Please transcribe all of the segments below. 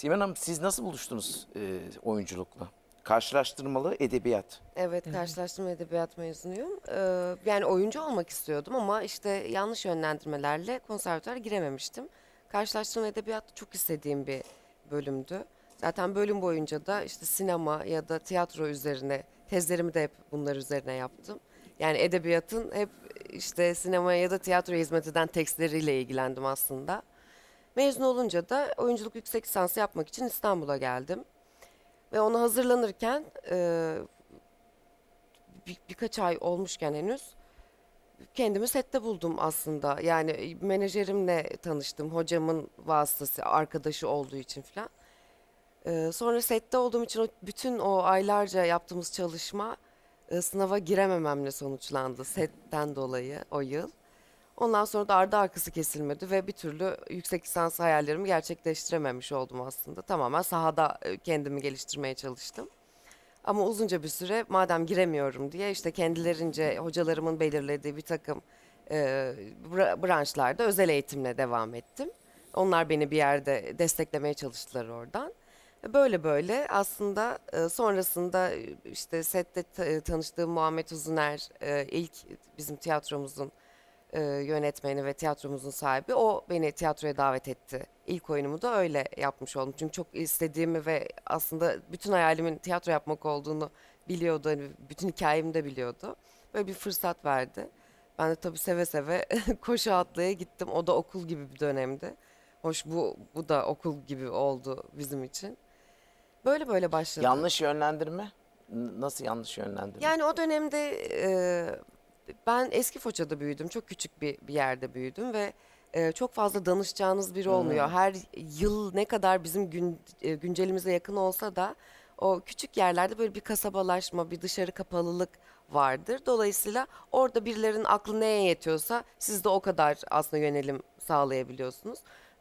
Simen Hanım siz nasıl buluştunuz e, oyunculukla? Karşılaştırmalı edebiyat. Evet, karşılaştırma edebiyat mezunuyum. Ee, yani oyuncu olmak istiyordum ama işte yanlış yönlendirmelerle konservatuara girememiştim. Karşılaştırma edebiyat çok istediğim bir bölümdü. Zaten bölüm boyunca da işte sinema ya da tiyatro üzerine tezlerimi de hep bunlar üzerine yaptım. Yani edebiyatın hep işte sinemaya ya da tiyatroya hizmet eden tekstleriyle ilgilendim aslında. Mezun olunca da oyunculuk yüksek lisansı yapmak için İstanbul'a geldim. Ve ona hazırlanırken e, bir- birkaç ay olmuşken henüz kendimi sette buldum aslında. Yani menajerimle tanıştım. Hocamın vasıtası, arkadaşı olduğu için falan. Ee, sonra sette olduğum için o, bütün o aylarca yaptığımız çalışma e, sınava giremememle sonuçlandı setten dolayı o yıl. Ondan sonra da ardı arkası kesilmedi ve bir türlü yüksek lisans hayallerimi gerçekleştirememiş oldum aslında. Tamamen sahada e, kendimi geliştirmeye çalıştım. Ama uzunca bir süre madem giremiyorum diye işte kendilerince hocalarımın belirlediği bir takım e, bra- branşlarda özel eğitimle devam ettim. Onlar beni bir yerde desteklemeye çalıştılar oradan. Böyle böyle aslında e, sonrasında e, işte sette ta- tanıştığım Muhammed Uzuner ilk bizim tiyatromuzun e, yönetmeni ve tiyatromuzun sahibi o beni tiyatroya davet etti. İlk oyunumu da öyle yapmış oldum. Çünkü çok istediğimi ve aslında bütün hayalimin tiyatro yapmak olduğunu biliyordu. Hani bütün hikayemi de biliyordu. Böyle bir fırsat verdi. Ben de tabii seve seve koşu atlaya gittim. O da okul gibi bir dönemdi. Hoş bu bu da okul gibi oldu bizim için. Böyle böyle başladı. Yanlış yönlendirme? N- Nasıl yanlış yönlendirme? Yani o dönemde e, ben eski Foça'da büyüdüm. Çok küçük bir, bir yerde büyüdüm ve e, çok fazla danışacağınız biri olmuyor. Her yıl ne kadar bizim gün, e, güncelimize yakın olsa da o küçük yerlerde böyle bir kasabalaşma, bir dışarı kapalılık vardır. Dolayısıyla orada birilerinin aklı neye yetiyorsa siz de o kadar aslında yönelim sağlayabiliyorsunuz.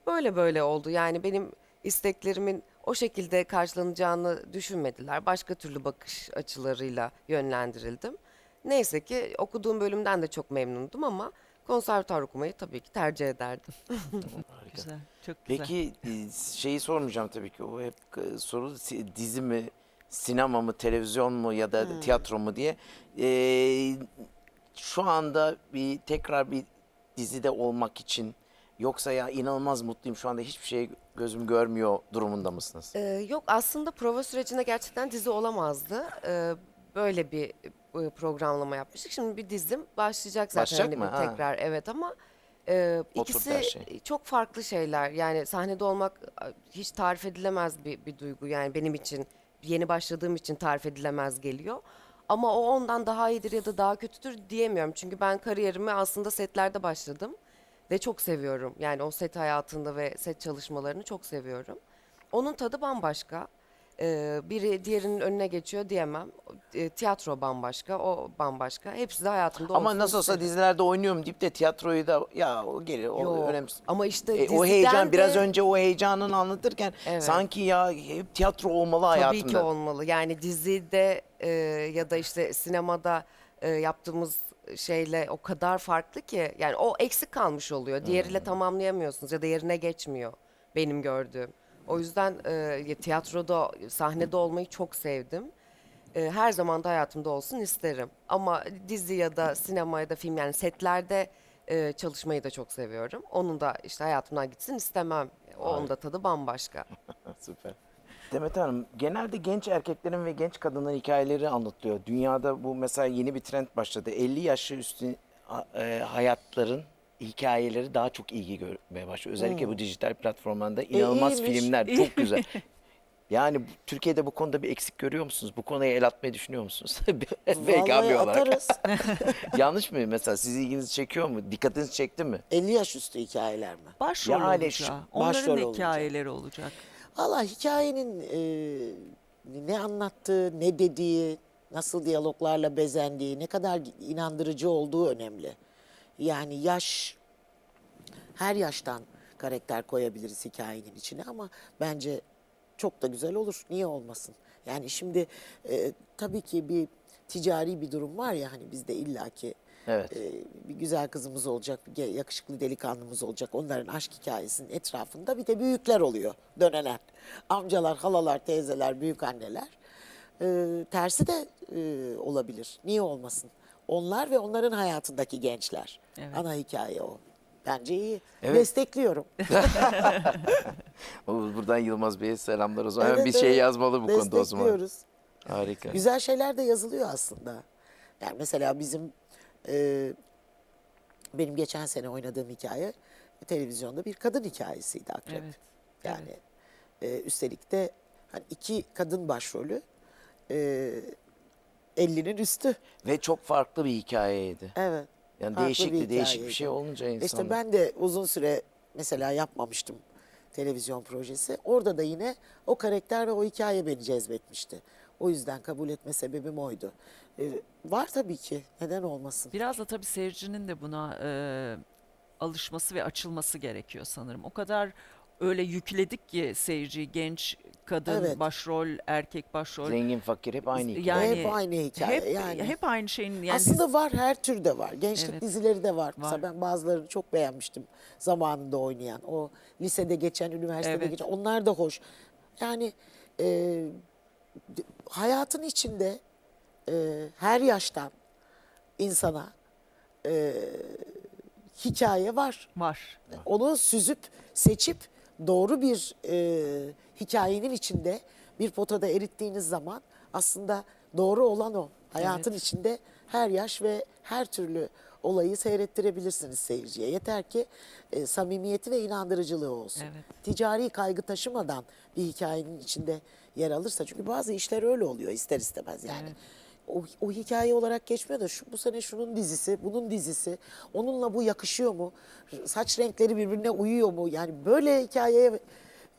Böyle böyle oldu. Yani benim isteklerimin o şekilde karşılanacağını düşünmediler. Başka türlü bakış açılarıyla yönlendirildim. Neyse ki okuduğum bölümden de çok memnundum ama konservatuar okumayı tabii ki tercih ederdim. Güzel, çok güzel. Peki e, şeyi sormayacağım tabii ki. O hep e, soru si- dizi mi, sinema mı, televizyon mu ya da Hmm. tiyatro mu diye. Ee, şu anda bir tekrar bir dizide olmak için yoksa ya inanılmaz mutluyum şu anda hiçbir şey gözüm görmüyor durumunda mısınız? Ee, yok aslında prova sürecinde gerçekten dizi olamazdı. Ee, böyle bir e, programlama yapmıştık. Şimdi bir dizim başlayacak zaten Başlayacak hani mı? Ha. tekrar evet ama e, ikisi şey. çok farklı şeyler. Yani sahnede olmak e, hiç tarif edilemez bir, bir duygu. Yani benim için yeni başladığım için tarif edilemez geliyor. Ama o ondan daha iyidir ya da daha kötüdür diyemiyorum. Çünkü ben kariyerime aslında setlerde başladım ve çok seviyorum. Yani o set hayatında ve set çalışmalarını çok seviyorum. Onun tadı bambaşka. Ee, biri diğerinin önüne geçiyor diyemem. E, tiyatro bambaşka, o bambaşka. Hepsi de hayatımda Ama olsun nasıl olsa isterim. dizilerde oynuyorum deyip de tiyatroyu da ya o gelir o Yok. önemsiz. Ama işte E, o diziden heyecan biraz de- önce o heyecanını anlatırken Evet. sanki ya hep tiyatro olmalı Tabii hayatımda. ki olmalı. Yani dizide e, ya da işte sinemada e, yaptığımız şeyle o kadar farklı ki yani o eksik kalmış oluyor. Diğeriyle tamamlayamıyorsunuz ya da yerine geçmiyor benim gördüğüm. O yüzden e, ya tiyatroda, sahnede olmayı çok sevdim. E, her zaman da hayatımda olsun isterim. Ama dizi ya da sinema ya da film yani setlerde e, çalışmayı da çok seviyorum. Onun da işte hayatımdan gitsin istemem. Onun da tadı bambaşka. Süper. Demet Hanım, genelde genç erkeklerin ve genç kadınların hikayeleri anlatılıyor. Dünyada bu mesela yeni bir trend başladı. 50 yaşı üstü e, hayatların hikayeleri daha çok ilgi görmeye başlıyor. Özellikle bu dijital platformlarda inanılmaz iyiymiş, filmler, iyi. çok güzel. Yani bu- Türkiye'de bu konuda bir eksik görüyor musunuz? Bu konuya el atmayı düşünüyor musunuz? BKB Vallahi olarak. atarız. Yanlış mı? Mesela siz ilginizi çekiyor mu? Dikkatinizi çekti mi? 50 yaş üstü hikayeler mi? Başrol Yani olacak. şu- Onların başrol olacak. hikayeleri olacak. Valla hikayenin e, ne anlattığı, ne dediği, nasıl diyaloglarla bezendiği, ne kadar inandırıcı olduğu önemli. Yani yaş, her yaştan karakter koyabiliriz hikayenin içine ama bence çok da güzel olur. Niye olmasın? Yani şimdi e, tabii ki bir ticari bir durum var ya hani bizde illaki Evet. Ee, bir güzel kızımız olacak, bir yakışıklı delikanlımız olacak. Onların aşk hikayesinin etrafında bir de büyükler oluyor dönenen. Amcalar, halalar, teyzeler, büyük anneler. Ee, tersi de e, olabilir. Niye olmasın? Onlar ve onların hayatındaki gençler. Evet. Ana hikaye o. Bence iyi. Evet. Destekliyorum. O, Buradan Yılmaz Bey'e selamlar o zaman. Hemen Evet, bir şey evet. yazmalı bu konuda o zaman. Destekliyoruz. Harika. Güzel şeyler de yazılıyor aslında. Yani mesela bizim e, benim geçen sene oynadığım hikaye televizyonda bir kadın hikayesiydi Akrep. Evet. Yani e, üstelik de hani iki kadın başrolü e, 50'nin üstü. Ve çok farklı bir hikayeydi. Evet. Yani farklı değişik bir bir değişik bir hikayeydi. şey olunca insan. İşte ben de uzun süre mesela yapmamıştım televizyon projesi. Orada da yine o karakter ve o hikaye beni cezbetmişti. O yüzden kabul etme sebebim oydu. Ee, var tabii ki. Neden olmasın? Biraz da tabii seyircinin de buna e, alışması ve açılması gerekiyor sanırım. O kadar öyle yükledik ki seyirciyi genç kadın Evet. başrol, erkek başrol. Zengin fakir hep aynı hikaye. Yani hep aynı hikaye. hep, yani. hep aynı şeyin yani Aslında var her türde var. Gençlik Evet. dizileri de var. Mesela Var. ben bazılarını çok beğenmiştim zamanında oynayan. O lisede geçen, üniversitede Evet. geçen. Onlar da hoş. Yani e, d- hayatın içinde e, her yaştan insana e, hikaye var. var. Onu süzüp seçip doğru bir e, hikayenin içinde bir potada erittiğiniz zaman aslında doğru olan o. Hayatın Evet. içinde her yaş ve her türlü olayı seyrettirebilirsiniz seyirciye. Yeter ki e, samimiyeti ve inandırıcılığı olsun. Evet. Ticari kaygı taşımadan bir hikayenin içinde yer alırsa çünkü bazı işler öyle oluyor ister istemez yani. Evet. O, o hikaye olarak geçmiyor da şu, bu sene şunun dizisi, bunun dizisi, onunla bu yakışıyor mu? Saç renkleri birbirine uyuyor mu? Yani böyle hikayeye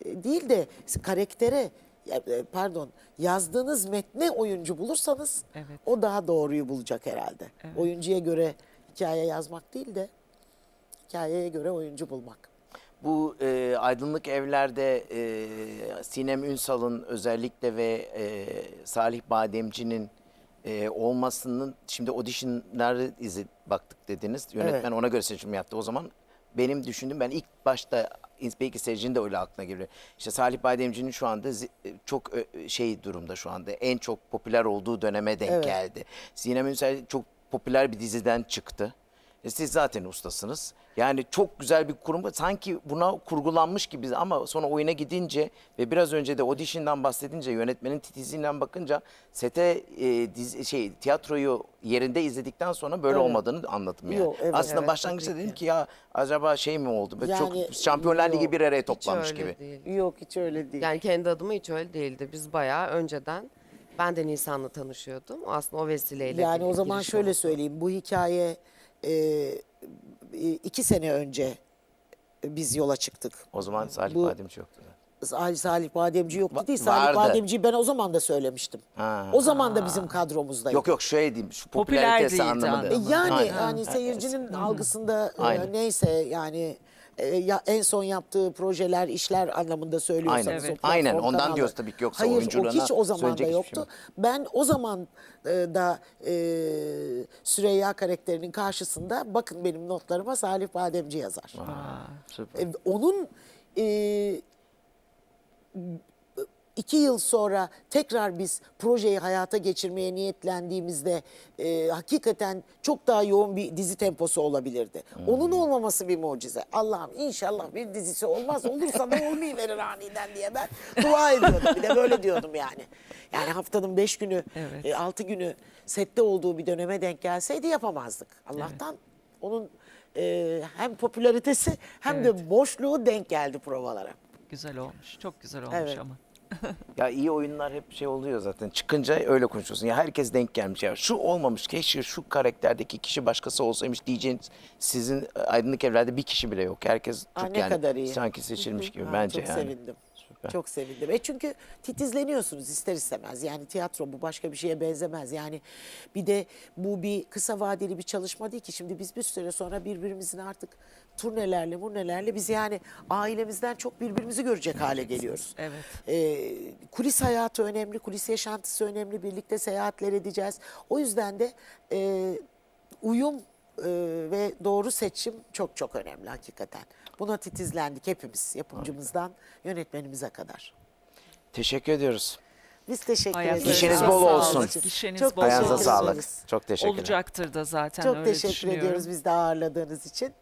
e, değil de karaktere, e, pardon yazdığınız metne oyuncu bulursanız Evet. o daha doğruyu bulacak herhalde. Evet. Oyuncuya göre hikaye yazmak değil de hikayeye göre oyuncu bulmak. Bu e, aydınlık evlerde e, Sinem Ünsal'ın özellikle ve e, Salih Bademci'nin e, olmasının şimdi auditionları izi baktık dediniz. Yönetmen Evet. ona göre seçim yaptı. O zaman benim düşündüğüm ben ilk başta belki seyircinin de öyle aklına geliyor. İşte Salih Bademci'nin şu anda zi- çok ö- şey durumda şu anda. En çok popüler olduğu döneme denk Evet. geldi. Sinem Ünsal çok popüler bir diziden çıktı. E Siz zaten ustasınız. Yani çok güzel bir kurum. Sanki buna kurgulanmış gibi ama sonra oyuna gidince ve biraz önce de audition'dan bahsedince yönetmenin titizliğinden bakınca sete e, dizi, şey tiyatroyu yerinde izledikten sonra böyle Evet. olmadığını anladım yani. Yok, evet. Aslında Evet, başlangıçta tabii dedim ki. ki ya acaba şey mi oldu? Böyle Yani, çok Şampiyonlar Ligi yok, bir araya toplanmış gibi. değil. Yok hiç öyle değil. Yani kendi adıma hiç öyle değildi. Biz bayağı önceden ben de Nisan'la tanışıyordum. Aslında o vesileyle Yani bir o zaman giriş şöyle oldu. söyleyeyim. Bu hikaye e, e, iki sene önce biz yola çıktık. O zaman Salih Bu- Bademci yoktu. Salih, Salih Bademci yoktu Va- değil. Salih vardı. Bademci'yi ben o zaman da söylemiştim. Ha. O zaman da bizim kadromuzdaydı. Yok yok şöyle diyeyim. Şu Popüler popülaritesi değildi anlamında. E anlamında. yani Aynen. yani seyircinin algısında e, Aynen. neyse yani e, ya en son yaptığı projeler, işler anlamında söylüyorsanız Aynen. o Evet. Aynen, ondan kanalı. diyoruz tabii ki, yoksa Hayır, o oyunculuğuna hiç o zaman da yoktu. şey yok. Ben o zaman e, da e, Süreyya karakterinin karşısında bakın benim notlarıma Salih Bademci yazar. Aa, süper. E, onun e, iki yıl sonra tekrar biz projeyi hayata geçirmeye niyetlendiğimizde e, hakikaten çok daha yoğun bir dizi temposu olabilirdi. Onun olmaması bir mucize. Allah'ım inşallah bir dizisi olmaz. Olursa da olmayıverir aniden diye ben dua ediyordum. Bir de böyle diyordum yani. Yani haftanın beş günü, Evet. e, altı günü sette olduğu bir döneme denk gelseydi yapamazdık. Allah'tan onun e, hem popülaritesi hem de boşluğu denk geldi provalara. Güzel olmuş. Çok güzel olmuş Evet. ama. Ya iyi oyunlar hep şey oluyor zaten. Çıkınca öyle konuşuyorsun. Ya herkes denk gelmiş. Ya şu olmamış. Keşke şu karakterdeki kişi başkası olsaymış diyeceğiniz sizin aydınlık evlerde bir kişi bile yok. Herkes Aa, çok ne yani kadar iyi. sanki seçilmiş gibi Ha, bence çok yani. sevindim. Süper. Çok sevindim. E çünkü titizleniyorsunuz ister istemez. Yani tiyatro bu başka bir şeye benzemez. Yani bir de bu bir kısa vadeli bir çalışma değil ki. Şimdi biz bir süre sonra birbirimizin artık turnelerle, murnelerle biz yani ailemizden çok birbirimizi görecek hale geliyoruz. Evet. Ee, kulis hayatı önemli, kulis yaşantısı önemli. Birlikte seyahatler edeceğiz. O yüzden de e, uyum e, ve doğru seçim çok çok önemli hakikaten. Buna titizlendik hepimiz, yapımcımızdan yönetmenimize kadar. Teşekkür ediyoruz. Biz teşekkür Ayaklarınıza ederiz. Gişeniz Sağ bol olun. olsun. Gişeniz Çok bol teşekkür Ayağınıza olsun. sağlık. ederiz. Çok teşekkürler. Olacaktır da zaten Çok öyle teşekkür düşünüyorum. ediyoruz biz de ağırladığınız için.